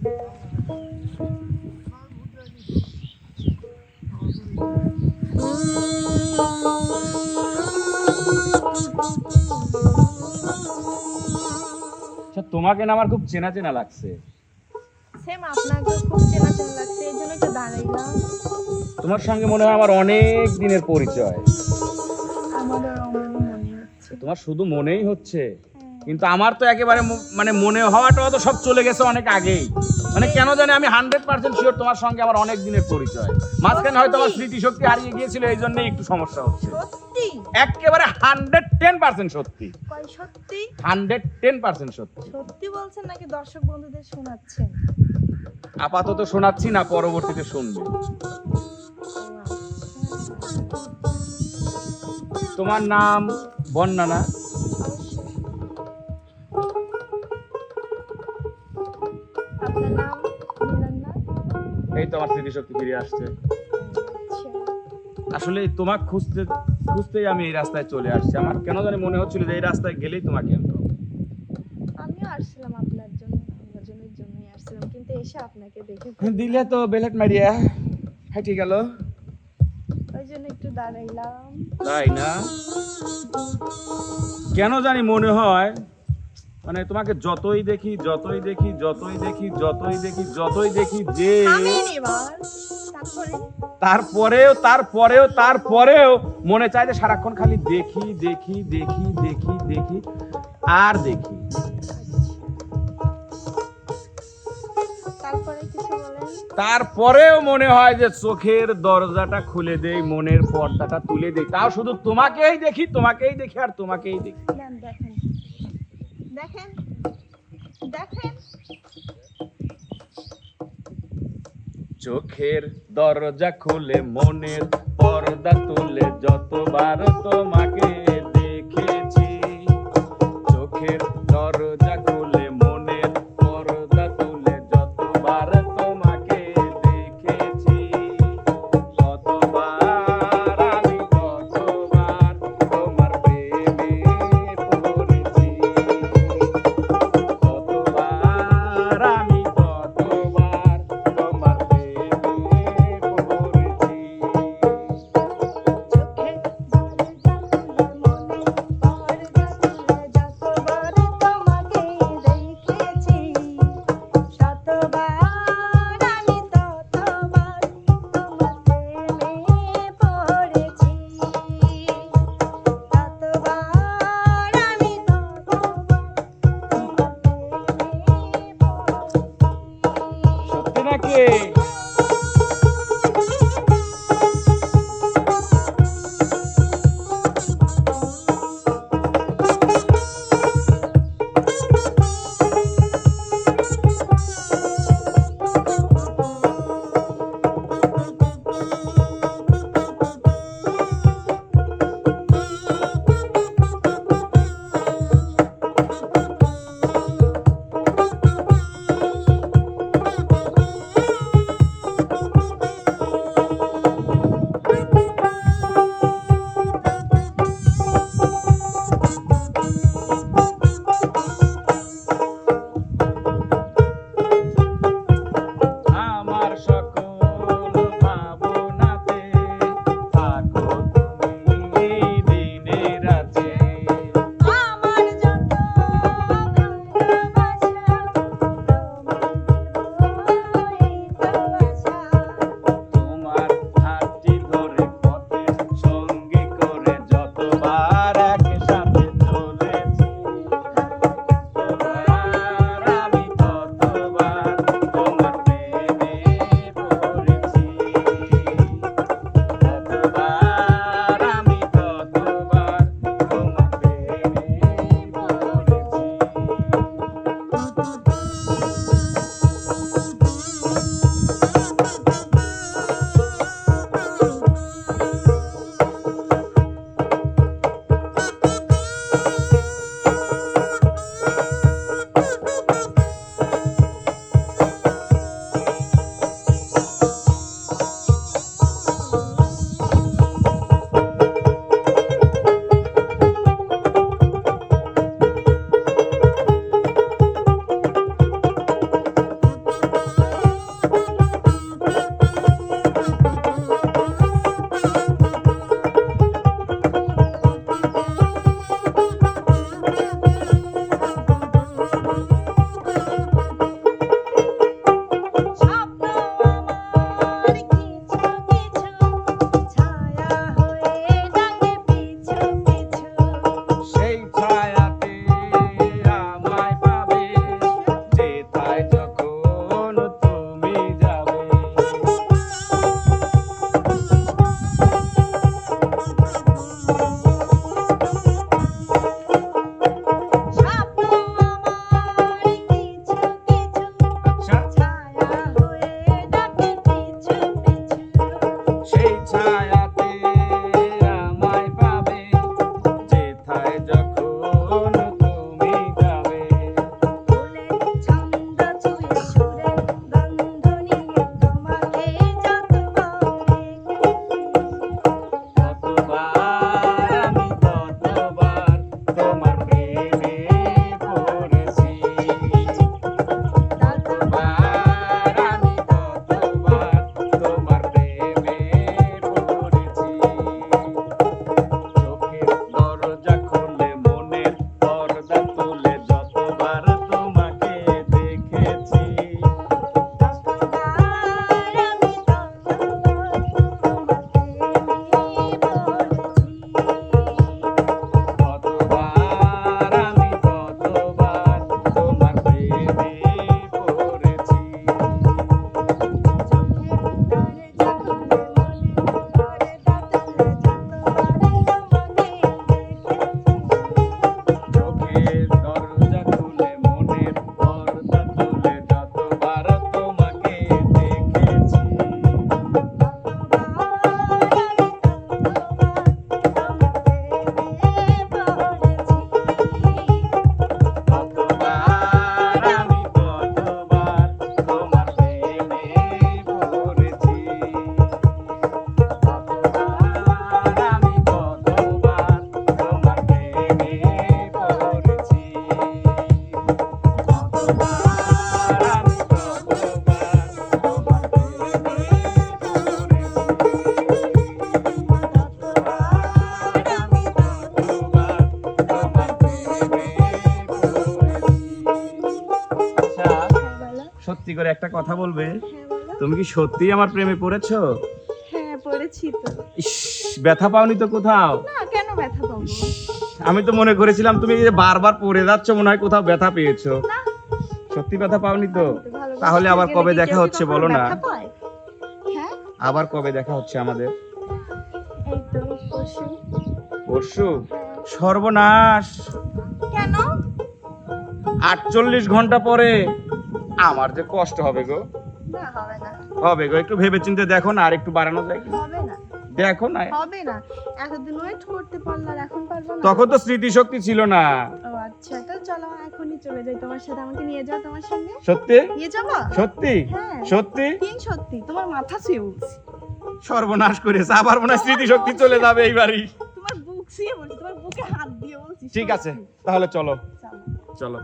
আচ্ছা তোমাকে না আমার খুব চেনা চেনা লাগছে। সেম আপনাকে খুব চেনা চেনা লাগছে এই জন্য একটু দাঁড়াইলাম। তোমার সঙ্গে মনে হয় আমার অনেক দিনের পরিচয়। মনে হচ্ছে। তোমার শুধু মনেই হচ্ছে। কিন্তু আমার তো একেবারে মানে মনে হওয়াটা তো সব চলে গেছে অনেক আগেই। মানে কেন জানি আমি হান্ড্রেড পার্সেন্ট শিওর তোমার সঙ্গে আমার অনেক দিনের পরিচয়। মাঝখানে হয়তো আমার স্মৃতিশক্তি হারিয়ে গিয়েছিল এই জন্যই একটু সমস্যা হচ্ছে। একেবারে হান্ড্রেড টেন পার্সেন্ট সত্যি। সত্যি? হান্ড্রেড টেন পার্সেন্ট সত্যি। সত্যি বলছেন নাকি দর্শক বন্ধুদের শোনাচ্ছেন? আপাতত শোনাচ্ছি না পরবর্তীতে শুনবে। তোমার নাম বন্যা না? এই তো ফিরে আসছে। আচ্ছা। আসলে তোমাকে খুঁজতে খুঁজতেই আমি এই রাস্তায় চলে আসছি। আমার কেন জানি মনে হচ্ছিল যে এই রাস্তায় গেলেই তোমাকে আনতে হবে। আমিও আসছিলাম আপনার জন্য আপনার জন্যই জন্যই আসছিলাম কিন্তু এসে আপনাকে দেখে দিলে তো বেলেট মারিয়া। হ্যাঁ ঠিক গেল। ওই জন্য একটু দাঁড়াইলাম। তাই না? কেন জানি মনে হয় মানে তোমাকে যতই দেখি যতই দেখি যতই দেখি যতই দেখি যতই দেখি যে তারপরেও তারপরেও তারপরেও মনে চায় যে সারাক্ষণ খালি দেখি দেখি দেখি দেখি দেখি আর দেখি। তারপরেও মনে হয় যে চোখের দরজাটা খুলে দেই মনের পর্দাটা তুলে দেই। তাও শুধু তোমাকেই দেখি তোমাকেই দেখি আর তোমাকেই দেখি। দেখেন দেখেন। চোখের দরজা খুলে মনের পর্দা তুলে যতবার তোমাকে দেখেছি চোখের সত্যি করে একটা কথা বলবে? হ্যাঁ তুমি কি সত্যি আমার প্রেমে পড়েছো? হ্যাঁ পড়েছি তো। ইস ব্যথা পাওনি তো কোথাও? না কেন ব্যথা পাবো? আমি তো মনে করেছিলাম তুমি এই যে বারবার পড়ে যাচ্ছ মনে হয় কোথাও ব্যথা পেয়েছ। সত্যি ব্যথা পাওনি তো? তাহলে আবার কবে দেখা হচ্ছে বলো না? হ্যাঁ? আবার কবে দেখা হচ্ছে আমাদের? পরশু। সর্বনাশ। কেন? আটচল্লিশ ঘণ্টা পরে। আমার যে কষ্ট হবে গো। হবে গো একটু ভেবে চিন্তে দেখো না আর একটু বাড়ানো যায় হবে না। দেখো না। হবে না। এতদিন ওয়েট করতে পারল এখন পারব না। তখন তো স্মৃতিশক্তি ছিল না। ও আচ্ছা তো চলো এখনই চলে যাই তোমার সাথে। আমাকে নিয়ে যাও তোমার সঙ্গে। সত্যি? নিয়ে যাব? সত্যি? হ্যাঁ। সত্যি? তিন সত্যি। তোমার মাথা ছুঁয়ে বলছি। সর্বনাশ করেছে। আবার মনে হয় স্মৃতিশক্তি চলে যাবে এইবারই। তোমার বুক ছুঁয়ে বলছি তোমার বুকে হাত দিয়ে বলছি ঠিক আছে তাহলে চলো। চলো।